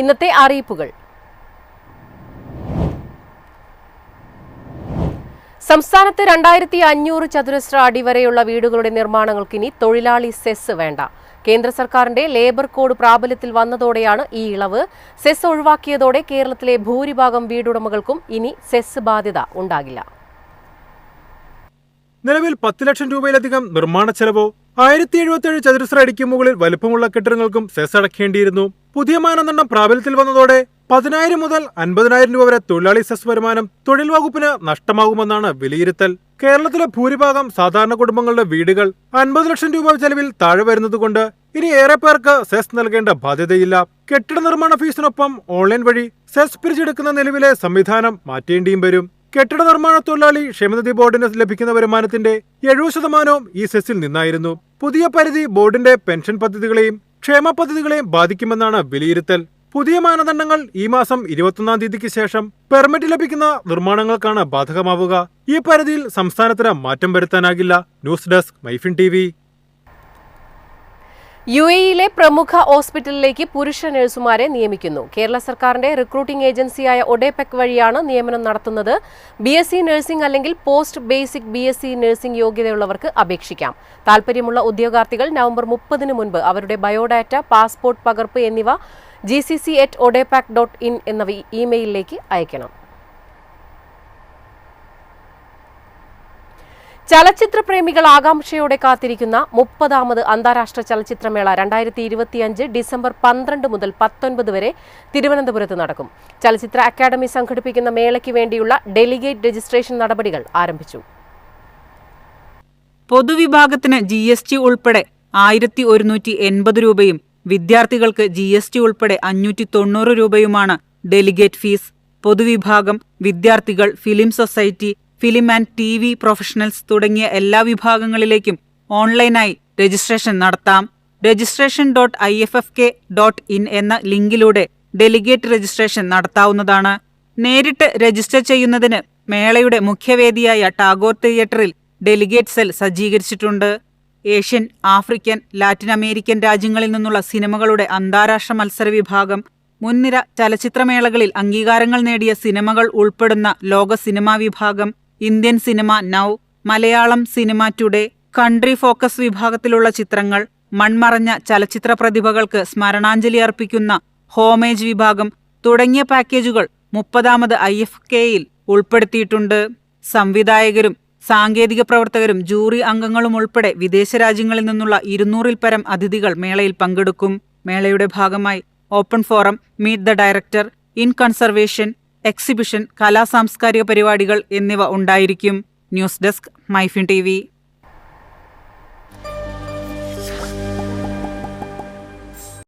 ഇന്നത്തെ അറിയിപ്പുകൾ. സംസ്ഥാനത്ത് രണ്ടായിരത്തി അഞ്ഞൂറ് ചതുരശ്ര അടി വരെയുള്ള വീടുകളുടെ നിർമ്മാണങ്ങൾക്ക് ഇനി തൊഴിലാളി സെസ് വേണ്ട. കേന്ദ്ര സർക്കാരിന്റെ ലേബർ കോഡ് പ്രാബല്യത്തിൽ വന്നതോടെയാണ് ഈ ഇളവ്. സെസ് ഒഴിവാക്കിയതോടെ കേരളത്തിലെ ഭൂരിഭാഗം വീടുടമകൾക്കും ഇനി സെസ് ബാധ്യത ഉണ്ടാകില്ല. നിലവിൽ പത്ത് ലക്ഷം രൂപയിലധികം നിർമ്മാണ ചെലവോ ആയിരത്തി എഴുപത്തിയേഴ് ചതുരശ്ര അടിക്ക് മുകളിൽ വലുപ്പമുള്ള കെട്ടിടങ്ങൾക്കും സെസ് അടക്കേണ്ടിയിരുന്നു പുതിയ മാനദണ്ഡം പ്രാബല്യത്തിൽ വന്നതോടെ പതിനായിരം മുതൽ അൻപതിനായിരം രൂപ വരെ തൊഴിലാളി സെസ് വരുമാനം തൊഴിൽ വകുപ്പിന് നഷ്ടമാകുമെന്നാണ് വിലയിരുത്തൽ. കേരളത്തിലെ ഭൂരിഭാഗം സാധാരണ കുടുംബങ്ങളുടെ വീടുകൾ അൻപത് ലക്ഷം രൂപ ചെലവിൽ താഴെ വരുന്നതുകൊണ്ട് ഇനി ഏറെ പേർക്ക് സെസ് നൽകേണ്ട ബാധ്യതയില്ല. കെട്ടിട നിർമ്മാണ ഫീസിനൊപ്പം ഓൺലൈൻ വഴി സെസ് പിരിച്ചെടുക്കുന്ന നിലവിലെ സംവിധാനം മാറ്റേണ്ടിയും വരും. കെട്ടിട നിർമ്മാണ തൊഴിലാളി ക്ഷേമനിധി ബോർഡിന് ലഭിക്കുന്ന വരുമാനത്തിന്റെ എഴുപത് ശതമാനവും ഈ സെസ്സിൽ നിന്നായിരുന്നു. പുതിയ പരിധി ബോർഡിന്റെ പെൻഷൻ പദ്ധതികളെയും ക്ഷേമ പദ്ധതികളെയും ബാധിക്കുമെന്നാണ് വിലയിരുത്തൽ. പുതിയ മാനദണ്ഡങ്ങൾ ഈ മാസം ഇരുപത്തൊന്നാം തീയതിക്ക് ശേഷം പെർമിറ്റ് ലഭിക്കുന്ന നിർമ്മാണങ്ങൾക്കാണ് ബാധകമാവുക. ഈ പരിധിയിൽ സംസ്ഥാനത്തിന് മാറ്റം വരുത്താനാകില്ല. ന്യൂസ് ഡെസ്ക് മൈഫിൻ ടി യു എയിലെ പ്രമുഖ ഹോസ്പിറ്റലിലേക്ക് പുരുഷ നഴ്സുമാരെ നിയമിക്കുന്നു. കേരള സർക്കാരിന്റെ റിക്രൂട്ടിംഗ് ഏജൻസിയായ ഒഡേപെക് വഴിയാണ് നിയമനം നടത്തുന്നത്. ബി എസ് സി നഴ്സിംഗ് അല്ലെങ്കിൽ post basic B S C nursing യോഗ്യതയുള്ളവർക്ക് അപേക്ഷിക്കാം. താൽപര്യമുള്ള ഉദ്യോഗാർത്ഥികൾ നവംബർ മുപ്പതിന് മുൻപ് അവരുടെ ബയോഡാറ്റ പാസ്പോർട്ട് പകർപ്പ് എന്നിവ G C C at ODEPC dot in എന്ന ഇമെയിലിലേക്ക് അയക്കണം ചലച്ചിത്ര പ്രേമികൾ ആകാംക്ഷയോടെ കാത്തിരിക്കുന്ന മുപ്പതാമത് അന്താരാഷ്ട്ര ചലച്ചിത്രമേള രണ്ടായിരത്തി ഇരുപത്തിയഞ്ച് ഡിസംബർ പന്ത്രണ്ട് മുതൽ പത്തൊൻപത് വരെ തിരുവനന്തപുരത്ത് നടക്കും. ചലച്ചിത്ര അക്കാദമി സംഘടിപ്പിക്കുന്ന മേളയ്ക്ക് വേണ്ടിയുള്ള ഡെലിഗേറ്റ് രജിസ്ട്രേഷൻ നടപടികൾ ആരംഭിച്ചു. പൊതുവിഭാഗത്തിന് ജി എസ് ടി ഉൾപ്പെടെ ആയിരത്തി ഒരുന്നൂറ്റി എൺപത് രൂപയും വിദ്യാർത്ഥികൾക്ക് ജി എസ് ടി ഉൾപ്പെടെ അഞ്ഞൂറ്റി തൊണ്ണൂറ് രൂപയുമാണ് ഡെലിഗേറ്റ് ഫീസ്. പൊതുവിഭാഗം വിദ്യാർത്ഥികൾ film society film and T V professionals തുടങ്ങിയ എല്ലാ വിഭാഗങ്ങളിലേക്കും ഓൺലൈനായി രജിസ്ട്രേഷൻ നടത്താം. Registration dot I F F K dot in എന്ന ലിങ്കിലൂടെ ഡെലിഗേറ്റ് രജിസ്ട്രേഷൻ നടത്താവുന്നതാണ്. നേരിട്ട് രജിസ്റ്റർ ചെയ്യുന്നതിന് മേളയുടെ മുഖ്യവേദിയായ ടാഗോർ തിയേറ്ററിൽ ഡെലിഗേറ്റ് സെൽ സജ്ജീകരിച്ചിട്ടുണ്ട്. ഏഷ്യൻ ആഫ്രിക്കൻ ലാറ്റിൻ അമേരിക്കൻ രാജ്യങ്ങളിൽ നിന്നുള്ള സിനിമകളുടെ അന്താരാഷ്ട്ര മത്സര വിഭാഗം മുൻനിര ചലച്ചിത്രമേളകളിൽ അംഗീകാരങ്ങൾ നേടിയ സിനിമകൾ ഉൾപ്പെടുന്ന ലോക സിനിമാ വിഭാഗം Indian cinema now Malayalam cinema today country focus വിഭാഗത്തിലുള്ള ചിത്രങ്ങൾ മൺമറഞ്ഞ ചലച്ചിത്ര പ്രതിഭകൾക്ക് സ്മരണാഞ്ജലി അർപ്പിക്കുന്ന ഹോമേജ് വിഭാഗം തുടങ്ങിയ പാക്കേജുകൾ മുപ്പതാമത് ഐ എഫ് കെയിൽ ഉൾപ്പെടുത്തിയിട്ടുണ്ട്. സംവിധായകരും സാങ്കേതിക പ്രവർത്തകരും ജൂറി അംഗങ്ങളും ഉൾപ്പെടെ വിദേശ രാജ്യങ്ങളിൽ നിന്നുള്ള ഇരുന്നൂറിൽ പരം അതിഥികൾ മേളയിൽ പങ്കെടുക്കും. മേളയുടെ ഭാഗമായി open forum meet the director in conversation exhibition കലാ സാംസ്കാരിക പരിപാടികൾ എന്നിവ ഉണ്ടായിരിക്കും. ന്യൂസ് ഡെസ്ക് മൈഫിൻ ടി